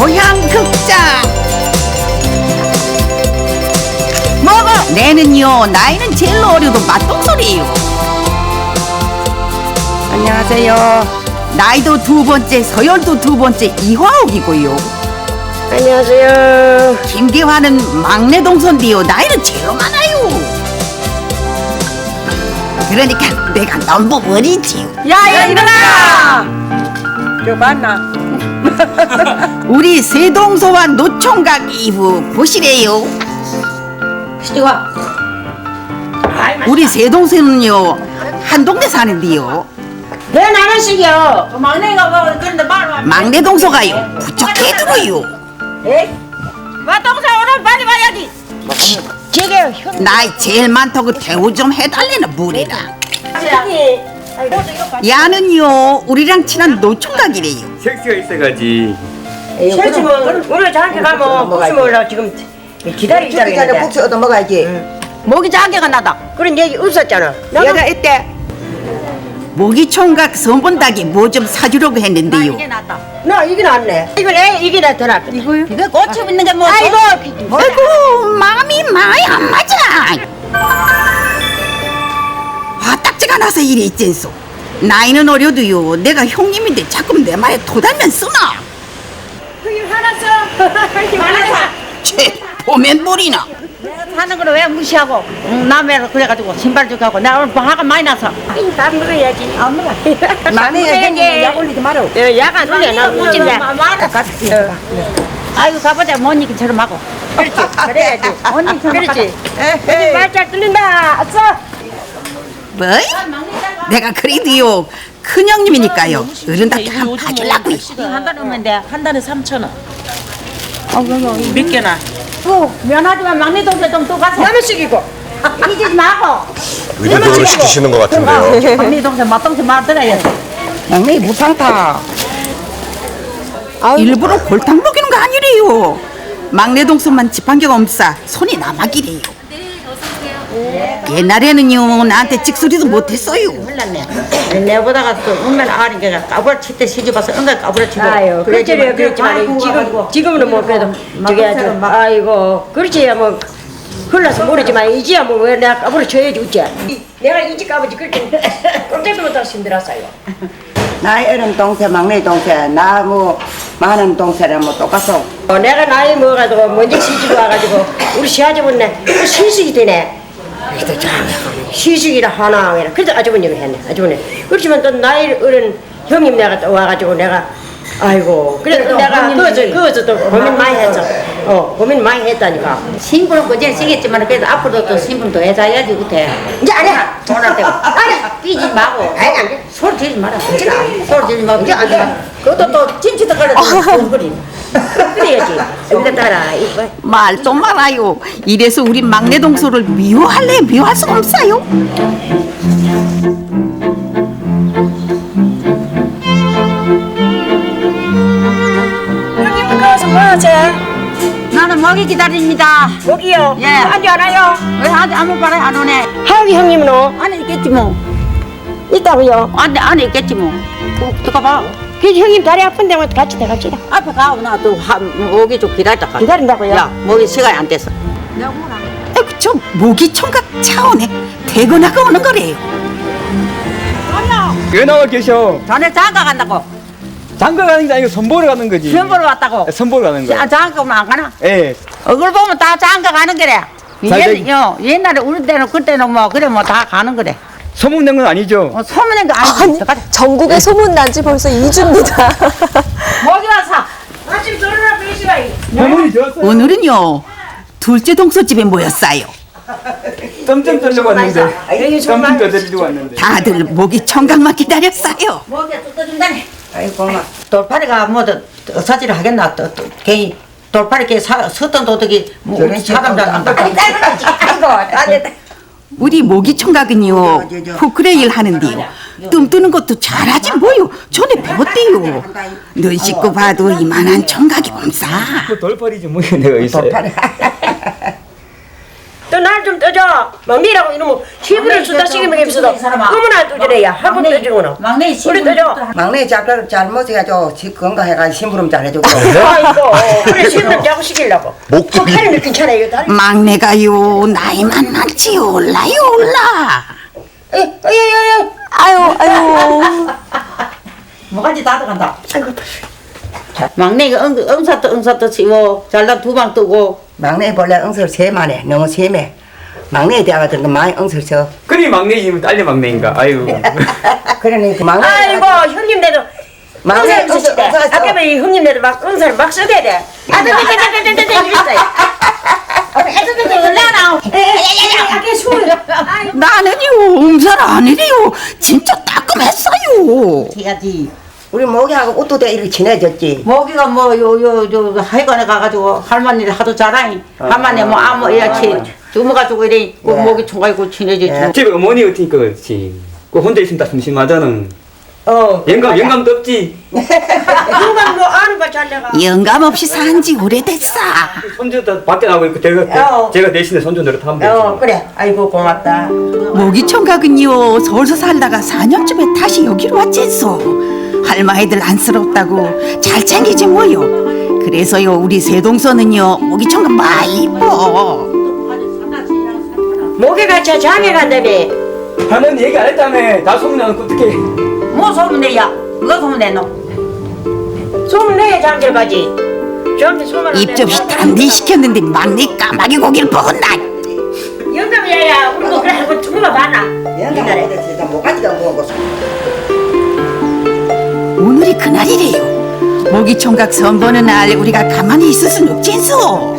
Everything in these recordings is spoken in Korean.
고향 극장. 먹어 내는요? 나이는 제일 어려도 맛동소리예요. 안녕하세요. 나이도 두 번째 서열도 두 번째 이화옥이고요. 안녕하세요. 김기화는 막내 동선디요. 나이는 제일 많아요. 그러니까 내가 너무 어리지요. 야, 얘들아! 저 만나. 우리 세동소와 노총각 이후 보시래요. 시와 우리 세동생은요 한 동네 사는데요. 왜 나는 시기요? 막내가 뭐 그런데 말 막내 동서가요 부쩍해 들어요. 에? 마동사 오늘 빨리 와야지. 형. 나이 제일 많다고 대우 좀 해달래는 물이라 야는요 우리랑 친한 노총각이래요 색시가 있어가지 실지면 오늘 저한테 가면 무슨 몰라 지금 기다리잖아. 전에 국수 얻어 먹어야지. 목이 자개가 나다. 그런 얘기 없었잖아. 얘가 이때 모기 총각 선본닭이 뭐 좀 사주려고 했는데요 낫다. 나 이게 낫네. 이거 내 이게 낫더라. 이거요? 이거 고추 있는 게 뭐? 아이고. 아이고 마음이 많이 안 맞아 화딱지가 나서 이리 있젠소? 나이는 어려도요 내가 형님인데 자꾸 내 말에 도달면 쓰나? 형님 화났어. 형님 화났어. 쟤 보면 물이나? 사는 거를 왜 무시하고 응, 남의 그래가지고 신발 좀 하고 나 오늘 뭐 화가 많이 나서. 다 물어야지. 안 물어 만에 형님 약 올리지 마라. 예, 야간 눈에 나 웃긴데 아이고 가보자. 못 이기처럼 하고. 그렇지. 그래야지. 언니처럼 그렇지. 말잘 들린다. 아싸 뭐? 내가 그래도요 큰형님이니까요. 어른답게 한번 봐주려고요 한달 오면 돼. 한 달에 3천 원. 몇 개나? 또 면하지만 막내 동생 좀또 가서 몇씩이고 잊지 마고. 의도적으로 시키시는 것 같은데요. 막내 동생 맏동생 말 들어야 돼 막내 무상타. 일부러 골탕 먹이는 거 아니래요. 막내 동생만 집한 개가 없사 손이 남아기래요 옛날에는요 나한테 찍소리도 못했어요 몰랐네. 내보다가 또 얼마나 아린 게가 까불 칠때 시집 와서 응가 까불 치고. 아유, 그렇지, 그렇지만 지금 지금은 뭐 그래도 저기 아주 아이고 그렇지 뭐 흘러서 모르지만 이제야 뭐 왜 내가 까불 쳐야지 어째. 내가 이제 까불지 그렇게 꼼짝도 못하고 힘들었어요. 나이 어른 동생, 막내 동생, 나 뭐 많은 동생이랑 뭐 똑같소. 어, 내가 나이 먹어가지고 먼저 시집 와가지고 우리 시아버지네 또 시식이 되네. 그래도 참 시식이라 하나 그래. 그래서 아주버님이 했네. 아주버님. 그렇지만 또 나이 어른 형님 내가 또 와가지고 내가 아이고 그래도 내가 그것을 그것을 또 고민 많이 했어. 어 고민 많이 했다니까. 신분은 그전 쓰겠지만 그래도 앞으로도 또 신분 더 해줘야지 못해. 이제 안 해. 돈안 되고. 안 해. 삐지 마고. 아니 안 돼. 소리 지르지 마라. 소리 지르지 마고. 이제 안 돼. 그것도 또 찜치도 걸어도 돈거리. 그래야지. 여기다 따라. 이거. 말도 말아요 이래서 우리 막내 동서를 미워할래 미워할 수 없어요 나는 먹이 기다립니다. 먹이요? 예. 아직 안 와요? 왜 아직 아무 말에 안 오네? 하기 형님은 어? 안에 있겠지 뭐. 있다고요? 안에 안에 있겠지 뭐. 어, 들어가 봐. 그 형님 다리 아픈데 뭐 같이 들어갑시다. 앞에 가. 나도 먹이 좀 기다렸다. 가. 기다린다고요? 야, 먹이 시간이 안 됐어. 아이고 저 모기 총각 차원에 퇴근하고 오는 거래요 왜 나와 계셔 전에 장가 간다고. 장가 가는 게 아니고 선보러 가는 거지 시험 보러 왔다고. 선보러 가는 아, 거야 장가 오면 안 가나? 예 얼굴 보면 다 장가 가는 거래. 잘 옛. 요, 옛날에 우리 때는 그때는 뭐 그래 뭐 다 가는 거래. 소문낸 건 아니죠 어, 소문낸 거 아니지. 아니. 전국에 소문난 지 벌써 2주입니다. 먹이 와서. 아침 들어라 배시가 어머니 좋았어요 오늘은요 둘째 동서 집에 모였어요. 점점 떨려고 왔는데. 점점 더 데리고 왔는데. 다들 모기 총각만 기다렸어요. 아이고, 마. 돌파리가 뭐더 사지를 하겠나? 또, 또 괜히 돌파리 게 섰던 도둑이 뭐 우리 사람 잡는다. 아이고 안 됐다. 우리 모기 총각은요 포크레 일 하는데요 뜸 뜨는 것도 잘하지 뭐요? 전에 배웠대요. 눈 씻고 봐도 이만한 총각이 범사 그 돌팔이지 뭐 내가 있어요. 또날좀 떠줘. 막내라고 이러면 시부를 수다 시기 먹이면서도 어머나 떠주래야. 하고 떠주는. 막내 우리 떠줘. 막내 작가를 잘못해가지고 지 건강해가지고 심부름 잘해주고. 아이고 그래 시부를 자고 시키려고. 목줄이. 칼이 몇 괜찮아 이거 다리. 막내가요 나이만 많지 올라요 올라. 에에에에 아유, 아유. 뭐가지 다 들어간다. 아이고 막내가 응, 응사도 응사도 치고 잘난 두방 뜨고 막내 본래 응설 세만해 너무 세매 막내에 대하거든 그 많이 응설 쳐 그리 막내이면 딸내 막내인가 아유 그러니 그 막내 아이고 형님네도 막내 응설 쓰시대. 응설 아까 이 형님네도 막 응사를 막 쓰대 돼. 아들들들들들들 이랬어요. 애들들 올라나. 아까 술. 나는요 음살 아니래요 진짜 따끔했어요 해야지. 우리 모기하고 옷도 대 이렇게 친해졌지 모기가 뭐 요 요 요 하이관에 가가지고 할머니 를 하도 자라니 할머니 뭐 아무 이렇게 주무가지고 이래 그 네. 모기 총가지고 친해지지. 네. 집에 어머니 어떻니까 그렇지 그 혼자 있으면 다 심심하잖아 어. 영감 영감도 없지 아는 거 잘려가. 영감 없이 산지 오래됐어 손주 다 밖에 나가고 있고 제가 어. 제가 대신에 손주 노릇 하면 되지 어 그래. 아이고 고맙다. 모기 총각은요 서울서 살다가 4년쯤에 다시 여기로 왔겠소 할머니들 안쓰럽다고 잘 챙기지 뭐요 그래서요 우리 세동서는요 모기 총각 많이 이뻐 목에가 저 장에 간다며. 할머니 얘기 안 했다며 다 소문나는 어떡해 뭐 소문내야? 누가 소문내노? 소문 내야 장길 가지. 저한테 소문 안 입접시 단디 시켰는데 막내 까마귀 고기를 먹었나 영감이야. 우리도 그래 하고 두고만 봐나. 옛날에 진짜 모가지가 무거고 오늘이 그날이래요 모기 총각 선보는 날 우리가 가만히 있을 순 없겠소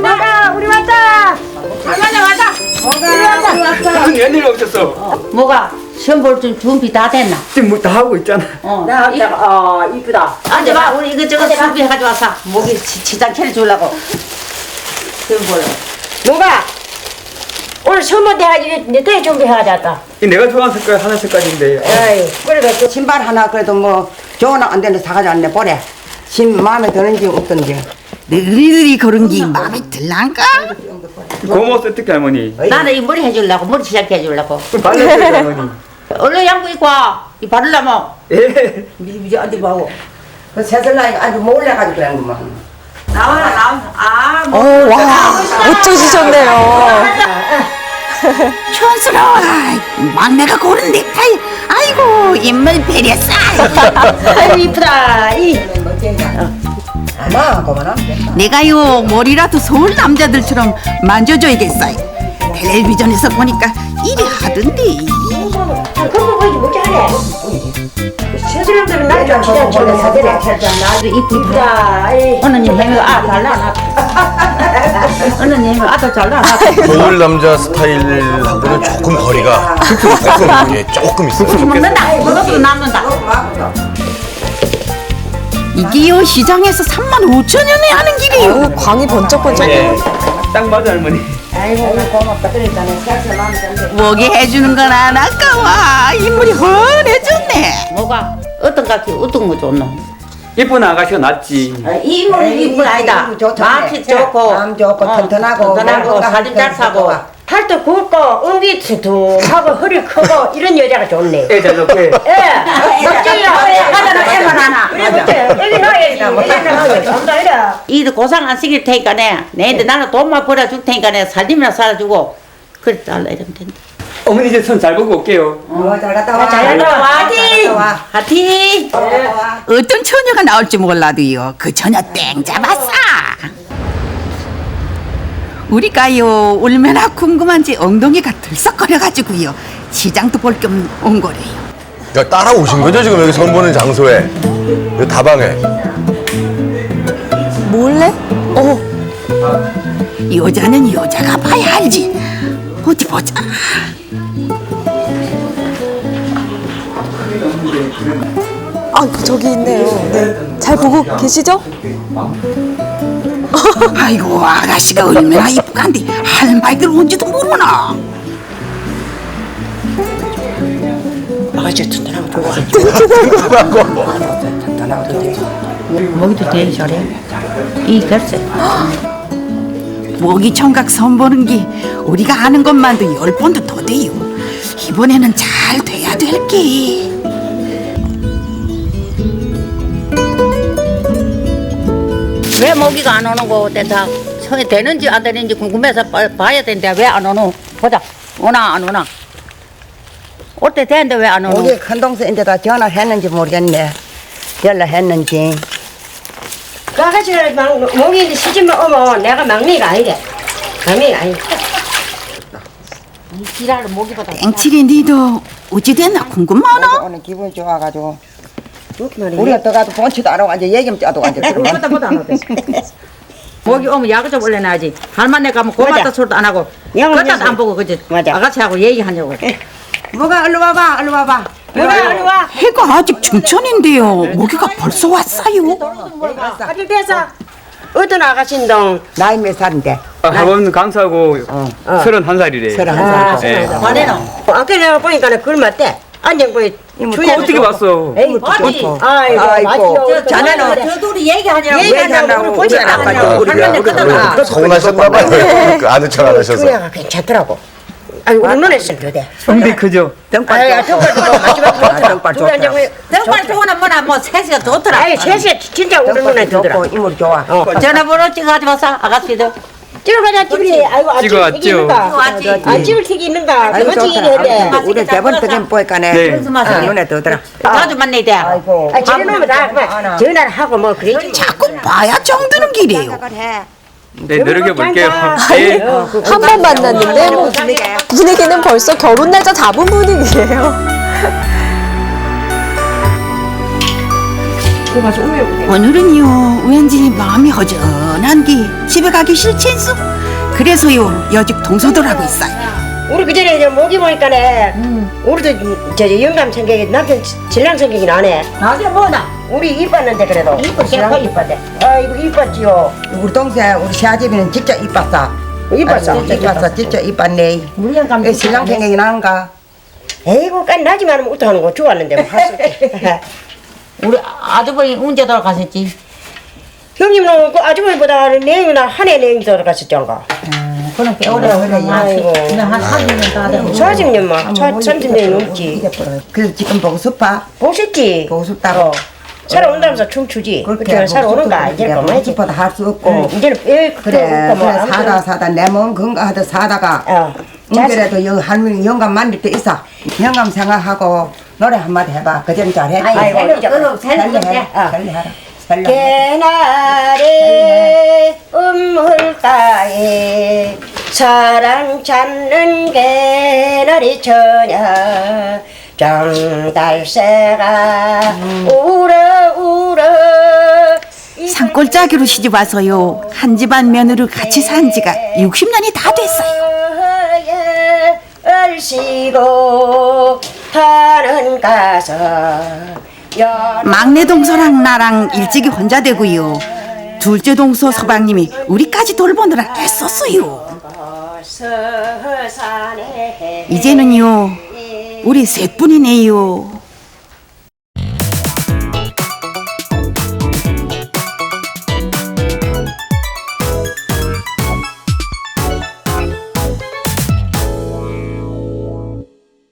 나가 우리 왔다. 할머니 왔다. 우리 왔다. 무슨 웬일 없었어 뭐가 시험 볼좀 준비 다 됐나? 지금 뭐 다 하고 있잖아. 어. 나 왔다. 어 이쁘다. 앉아봐. 우리 이것저것 준비해가지고 왔어 모기 지- 지장 캐를 주려고. 시험 볼로 뭐가? 오늘 선물 대가지고 내때 준비해가졌다. 이 내가 좋아하는 색깔 하나 색깔인데. 에이 그래 그 신발 하나 그래도 뭐 좋은 안 되는 사가지 않네. 보래. 신 마음에 드는지 없던지. 느리느리 걸은 게 마음에 들란가? 고마워 어떻게 할머니. 나는 이 머리 해주려고 머리 해주려고. 그럼 발라줘야지 할머니 얼른 양보 입고 와. 이 바르려면 예. 미지 미지 어디 봐고 그 새들나이 아주 몰래가지고 그런 거만. 나와라 나와 아 어, 와. 어쩌시셨네요. 촌스러워 막내가 고른 넥타이. 아이고 인물 배렸어. 아이고 이쁘다. 이. 아마 그만하면 된다 내가요 머리라도 서울 남자들처럼 만져줘야겠어요. 텔레비전에서 보니까 이리 하던데 이쁘. 이. 어느님 해면 아 잘나 어느님 아들 잘나 서울 남자 스타일하고는 조금 거리가 조금 예, 조금 있어요. 먹는다. 그것도 남는다. 이게요 시장에서 3만 5천 원에 하는 길이요. 아유, 광이 번쩍번쩍. 예. 딱 맞아 할머니 아이고 고맙다 그러니까는 살살 마음에 드는데 먹이 해주는 건 안 아까워. 인물이 훤해졌네. 뭐가? 어떤 가기 어떤 거 좋노? 이쁜 아가씨가 낫지. 이분 아니다. 이분 좋죠. 마음씨 네. 좋고. 마음 좋고 어, 튼튼하고 튼튼하고 사진 잘 사고. 팔도 굵고 은기 두툼하고 허리 크고 이런 여자가 좋네. 애잘 좋게 예, 멋져요. 하나는 애만 하나. 그래 멋져요. 여기 나야지. 여기 나야지. 전다 이래. 이도 고상 안 시킬 테니까 내 내한테 나는 돈만 벌어줄 테니까 내 살림이나 살아주고 그래 달라 이러면 된다. 어머니 이제 손 잘 보고 올게요. 어, 잘 갔다 와. 잘 갔다 와. 잘 갔다 와. 잘 갔다 와 어떤 처녀가 나올지 몰라도요. 그 처녀 땡 잡았어 우리 가요 얼마나 궁금한지 엉덩이가 들썩거려가지고요 시장도 볼 겸 온 거래요 그러니까 따라오신 거죠 지금 여기 선보는 장소에 그 다방에 몰래? 어, 여자는 여자가 봐야 알지 어디 보자 아, 저기 있네요. 네. 잘 보고 계시죠? 아이고 아가씨가 얼마나 이쁘간데 할머니들 온지도 모르나 아가씨 튼튼하고 좋아. 먹이도 되게 잘해 이 글쎄 모기 청각 선보는 게 우리가 아는 것만도 열 번도 더 돼요. 이번에는 잘 돼야 될게. 왜 모기가 안 오는 거 어때서 손이 되는지 안 되는지 궁금해서 봐- 봐야 되는데 왜 안 오노? 보자. 오나 안 오나? 올 때 되는데 왜 안 오노? 우리 큰 동생인데다 전화했는지 모르겠네. 연락했는지. 그 아가씨를 막 목이 시집만 오면 내가 막내가 아니래. 막내가 아니래. 이 지랄을 모기보다 땡칠이 니도 어찌 됐나 궁금하나? 오늘 기분 좋아가지고. 그렇게 말이야. 우리가 떠가도 본치도 안 하고 앉아 얘기만 짜도 앉아. 그러면. 보다 보다 안 오대. 모기 오면 야구 좀 올려놔야지. 할머니 가면 고맙다 맞아. 소리도 안 하고 양은 그것도 양은. 안 보고 그지 맞아. 아가씨하고 얘기하냐고. 뭐가 얼른 와봐, 얼른 와봐. 뭐가 얼른 와. 해가 아직 중천인데요. 모기가 벌써 왔어요. 아들 돼서 어떤 아가씨인동 나이 몇 살인데? 학원 강사고 어. 서른 한 살이래. 서른 한 아, 살. 예. 화내노. 아까 내가 보니까 그걸 맞대. 안녕 보이. 그거 어떻게 봤어? 에이, 맞지? 아이고, 아이고. 자네는 저 둘이 얘기하냐고. 않았거든. 아빠도 우리 할머니. 우리 서운하셨나 봐요. 그 아는 척 안 하셔서. 그녀가 괜찮더라고. 아니 우리 눈에 쓸도 돼. 성비 크죠? 등발 좋고. 등발 좋고 마지막 아, 등발 좋더라. 좋으나 뭐나 뭐 셋이가 좋더라. 아이 셋이 진짜 우리 눈에. 좋고 이물 좋아. 전화번호 찍어가지 마서 아가씨들. 찍어가자 집이 아이고 아, 있는가? 찍어왔지. 아 집을 튀기 있는가? 아이고 좋더라. 돼. 우리 대본 뜨긴 보니까네 네. 아, 눈에 들더라. 자주 만나야 돼. 아이고. 아 저놈은 다 그만 전화를 하고 뭐 그러지. 자꾸 봐야 정드는 길이에요. 네, 노력해 볼게요. 아니, 예. 한번 만났는데 뭐 분위기는 벌써 결혼 날짜 잡은 분위기예요. 오늘은요 왠지 마음이 허전한 게 집에 가기 싫지수 그래서요 여직 동서들하고 있어요 우리 그 전에 모기 보니까네. 우리도 저 영감 생각이 남편 신랑 생각이 나네. 나중에 뭐나? 우리 이뻤는데 그래도. 이뻤지, 신랑 이뻤대. 아이고 이뻤지요. 우리 동생 우리 시아집이는 진짜 이뻤어. 이뻤어. 이뻤어 진짜 이뻤네. 우리 영감 이 신랑 생각이 나는가? 에이구 깐 나지만 못하는 거 좋았는데 뭐 할수 없지. 우리 아주버니 언제 돌아가셨지? 형님은 그 아주머니보다 내용이나 한해 내용이 들어갔었잖아. 그럼 꽤 오래 아이고. 그냥 한 30년 다 되고. 40년 막 30년 넘지. 그래서 지금 보고 싶어? 보셨지? 보고 싶다고. 살아온다면서 춤추지. 그렇게 살아오는가 이제 그만이지. 싶어도 할 수 없고. 응, 이제는 에 그래, 그래 뭐 그래. 사다 사다 내 몸 건강하다 사다가 어. 여 할머니 영감 만들 때 있어. 영감 생각하고 노래 한마디 해봐. 그전 잘했지. 아이고, 이제 그럼 해라. 어. 해라. 개나리 음물가에 사랑 찾는 개나리 처녀 정달새가 울어 울어 산골짜기로 시집 와서요 한 집안 며느리 같이 산 지가 60년이 다 됐어요 얼씨고 타는 가서 막내 동서랑 나랑 일찍이 혼자 되고요. 둘째 동서 서방님이 우리까지 돌보느라 애썼어요. 이제는요 우리 셋뿐이네요